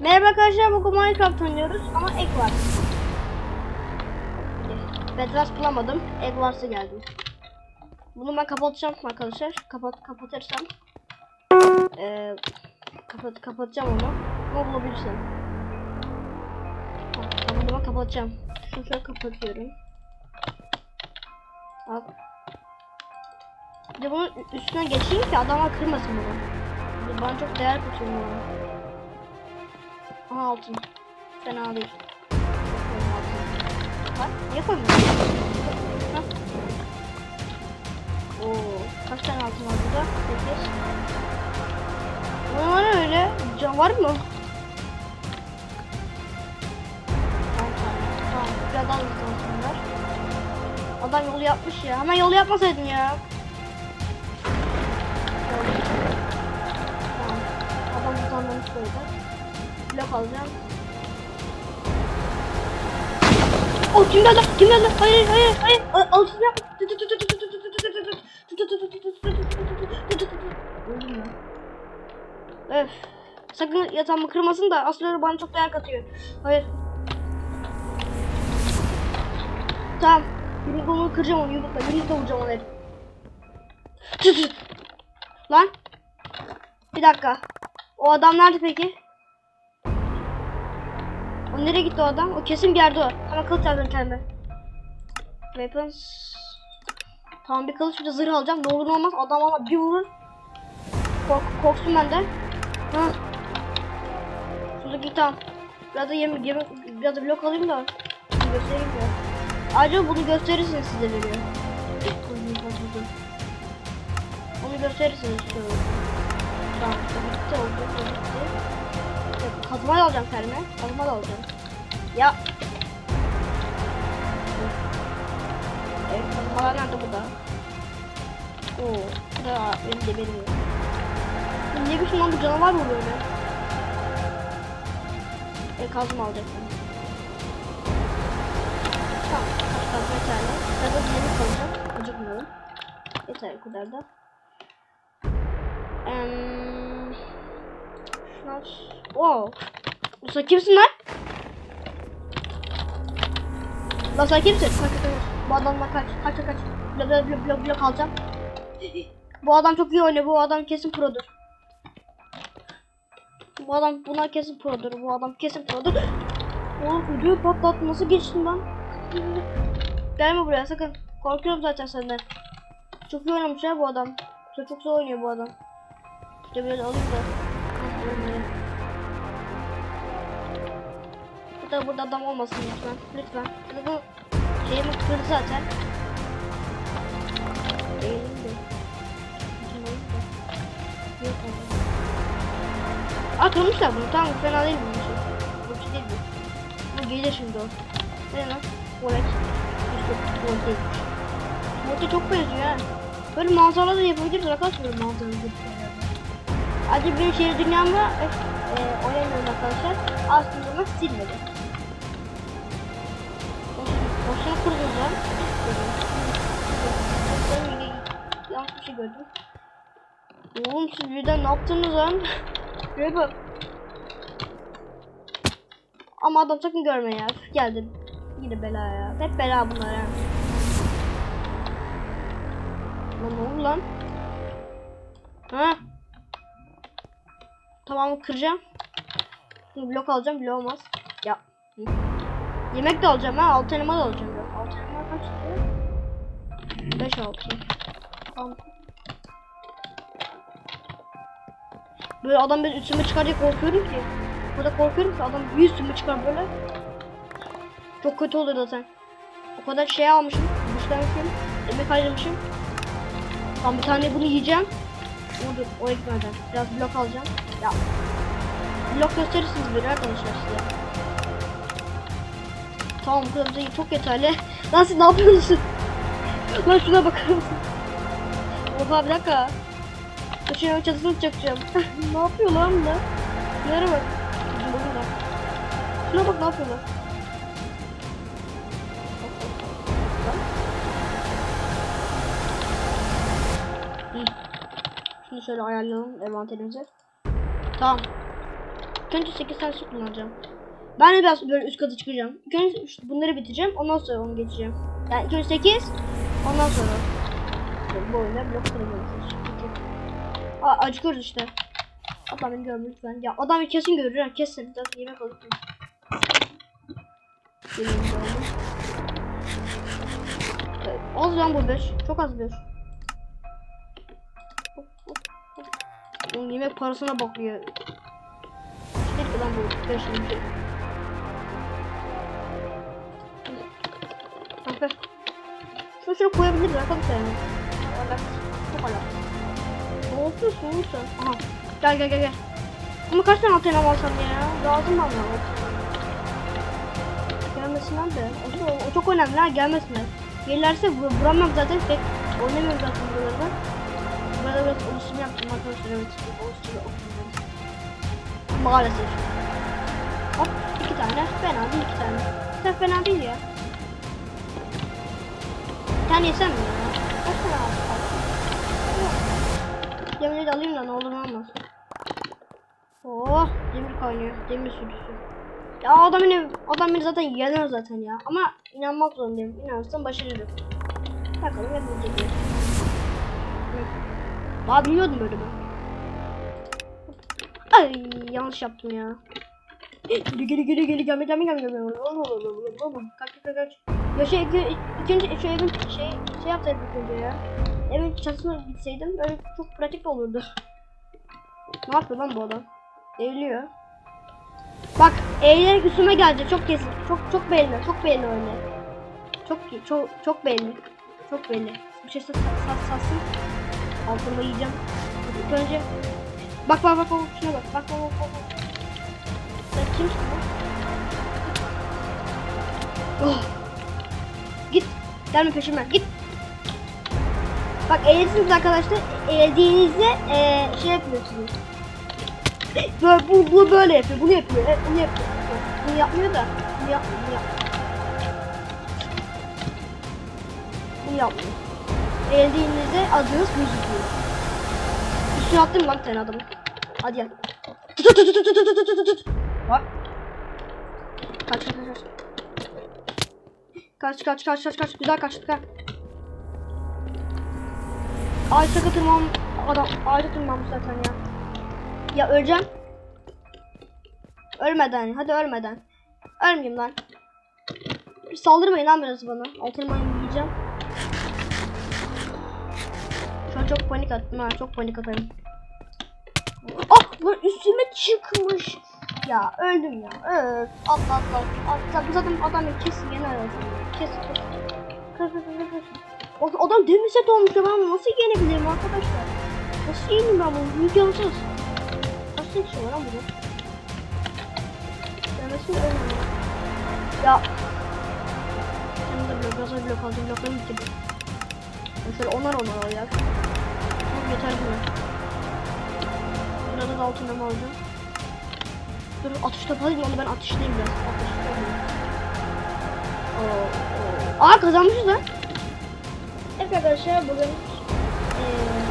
Merhaba arkadaşlar bugün Minecraft oynuyoruz ama ek var. Bedras bulamadım. Ek varsa geldim. Bunu ben kapatacağım arkadaşlar. Kapat kapatırsam. Ee, kapat kapatacağım onu. Ama bulabilirsem. Tamam ben kapatacağım. Şunu şöyle kapatıyorum. Al. Bir de bunun üstüne geçeyim ki adamlar kırmasın bunu. Bana çok değer katıyor bu. Aha altın. Fena değil. Bak niye koymuyorsun? Ha? Oo, kaç tane altın var burada? 8. Ne var öyle? Can var mı? Tamam. Biraz daha hızlı. Adam yolu yapmış ya. Hemen yolu yapmasaydın ya. Tamam. Adam hızlanmış böyle. Blok alacağım. Oh kim geldi? Kim geldi? Hayır hayır hayır. A- Altın yap. Öldüm ya. Öf. Sakın yatağımı kırmasın da aslında bana çok değer katıyor. Hayır. Tamam. Yumrukla kıracağım onu yumrukla. Yumrukla vuracağım onu. Lan. Bir dakika. O adam nerede peki? O nereye gitti o adam? O kesin bir yerde o. Hemen kılıç alacağım kendime. Weapons. Tamam bir kılıç bir de zırh alacağım. Ne olur ne olmaz adam ama bir vurur. Kork korksun benden. Ha. Şuradaki tamam. Biraz da yemek yemek biraz da blok alayım da. Göstereyim ya. Ayrıca bunu gösterirsiniz size veriyor. Onu gösterirsiniz şöyle. Tamam. Bitti oldu. Kazma da alacağım kendime. Kazma da alacağım. Ya. Evet, kazmalar nerede burada? Oo, bu da benim de benim. Ne biçim lan bu canavar mı böyle? E kazma alacaktım. Tamam, kazma. Biraz da yemek alacağım. Acıkmıyorum. Yeter bu kadar da. Eee... Şuna... Wow. Sen kimsin lan? Lan sen kimsin? Kaç kaç. Bu adamla kaç. Kaç kaç blok blok blok blok alacağım. Bu adam çok iyi oynuyor. Bu adam kesin produr. Bu adam buna kesin produr. Bu adam kesin produr. Oğlum ödüğü patlattı. Nasıl geçtin lan? Gelme buraya sakın. Korkuyorum zaten senden. Çok iyi oynamış ya bu adam. Çok çok zor oynuyor bu adam. İşte böyle alayım da. Burada burada adam olmasın lütfen. Lütfen. Bu şeyimi kırdı zaten. Eğilim de. Yok. Aa kırmışlar bunu. Tamam fena değil bu şey. Bu şey değil bu. Bu gelir şimdi o. Ne lan? İşte tuvalet değilmiş. Tuvalete çok benziyor ha. Böyle manzara da yapabiliriz arkadaşlar manzara yapabiliriz. Ayrıca benim şehir dünyamda e, e, oynamıyorum arkadaşlar. Aslında ama silmedi. Boş- Boşuna lan. Ben yanlış bir şey gördüm. Oğlum siz birden ne yaptınız lan? Şuraya bak. Ama adam sakın görme ya. Üf, Geldi. Yine bela ya. Hep bela bunlar ya. Lan ne oldu lan? Ha? Tamam kıracağım. Şimdi blok alacağım. Blok olmaz. Ya. Hı. Yemek de alacağım ha. Altı elma da alacağım. Yok. Altı elma kaç diyor? Beş altı. Böyle adam ben üstüme çıkar diye korkuyorum ki. Burada korkuyorum ki adam bir üstüme çıkar böyle. Çok kötü olur zaten. O kadar şey almışım. Güçlenmişim. Emek harcamışım. Tam bir tane bunu yiyeceğim. Dur oraya gitmeden. Biraz blok alacağım. Ya. Blok gösterirsiniz böyle arkadaşlar size. Tamam bu bize çok yeterli. Lan siz ne yapıyorsunuz? Lan şuna bakar mısın? Oha bir dakika. Şuna çatısını çakacağım. ne yapıyor lan bunlar? Şunlara bak. Şuna bak ne yapıyorlar. Şunu şöyle ayarlayalım envanterimizi. Tamam. Önce 8 tane su kullanacağım. Ben de biraz böyle üst kata çıkacağım. İlk önce bunları bitireceğim. Ondan sonra onu geçeceğim. Yani ilk önce 8. Ondan sonra. Bu oyunda blok kırmıyoruz. Aa acıkıyoruz işte. Adam beni görme lütfen. Ya adam kesin görür ha kesin. Zaten yemek alıp. Evet, Az lan bu 5. Çok az bir. Oğlum yemek parasına bak ya. Değil ki lan bu 5 şey. Kanka. Şunu şunu koyabiliriz arkadaşlar. Alak. Çok alak. Ne yapıyorsun oğlum sen? Aha. Gel gel gel gel. Ama kaç tane antena alsam ya? Lazım bana. Gelmesinler de. O, o, o çok önemli ha gelmesinler. Gelirlerse vur, vuramam zaten pek oynamıyorum zaten buralarda. Burada biraz oluşum yaptım arkadaşlar evet. Oluşum okumuyorum. Maalesef. Hop iki tane. Fena değil iki tane. Sen fena değil ya. Bir tane yesem mi ya? Kaç tane al? Demiri de alayım da ne olur ne olmaz. Oh demir kaynıyor. Demir sürüsü. Ya adam beni, adam beni zaten yener zaten ya. Ama inanmak zorundayım. İnanırsam başarırım. Bakalım yapabilecek miyim? Daha bilmiyordum böyle. Ay yanlış yaptım ya. Geri geri geri geri gelme gelme gelme gelme. Kaç kaç kaç. Ya şey önce şu evin şey şey yapsaydık önce ya. Evin çatısına gitseydim böyle çok pratik olurdu. Ne yapıyor lan bu adam? Eğiliyor. Bak eğilerek üstüme gelecek çok kesin. Çok çok belli. Çok belli öyle. Çok çok çok belli. Çok belli. Bir şey sat sat satsın. Altımda yiyeceğim. İlk önce Bak bak bak bak şuna bak. Bak bak bak bak. Sen kimsin lan? Oh. Git. Gelme peşimden. Git. Bak eğilirsiniz arkadaşlar. Eğildiğinizde eee şey yapıyorsunuz. Böyle, bu, bu böyle yapıyor. Bunu yapıyor. Evet, bunu yapıyor. Bunu yapmıyor da. Bunu yapmıyor. Bunu yapmıyor. Bunu yapmıyor. Geldiğinizde adınız gözüküyor. Üstüne attım lan sen adamı. Hadi gel. Tut tut tut tut tut tut tut. Bak. Kaç kaç kaç. Kaç kaç kaç kaç kaç. Güzel kaçtık ha. Ağaçta tırman adam ağaçta tırmanmış zaten ya. Ya öleceğim. Ölmeden hadi ölmeden. Ölmeyeyim lan. Saldırmayın lan biraz bana. Altınmayı yiyeceğim. Çok panik attım ha çok panik atarım. Ah bu üstüme çıkmış. Ya öldüm ya. Evet. Atla atla. Atla. Zaten adam kesin yener adam. Kesin kesin. Kır kır kır. O adam demir olmuş ya ben bunu nasıl yenebilirim arkadaşlar? Nasıl yeneyim ben bunu? Kaç tane kişi var lan burada? Demesi önemli. Ya. Sen de blok, gaza blok aldım. Bloklarımı bitirdim. Mesela onar onar ya. Yeter mi? Burada da altına mı aldım? Dur atışta falan yani ben atıştayım biraz. Atıştayım. Aa, kazanmışız lan. Evet arkadaşlar bugün ee,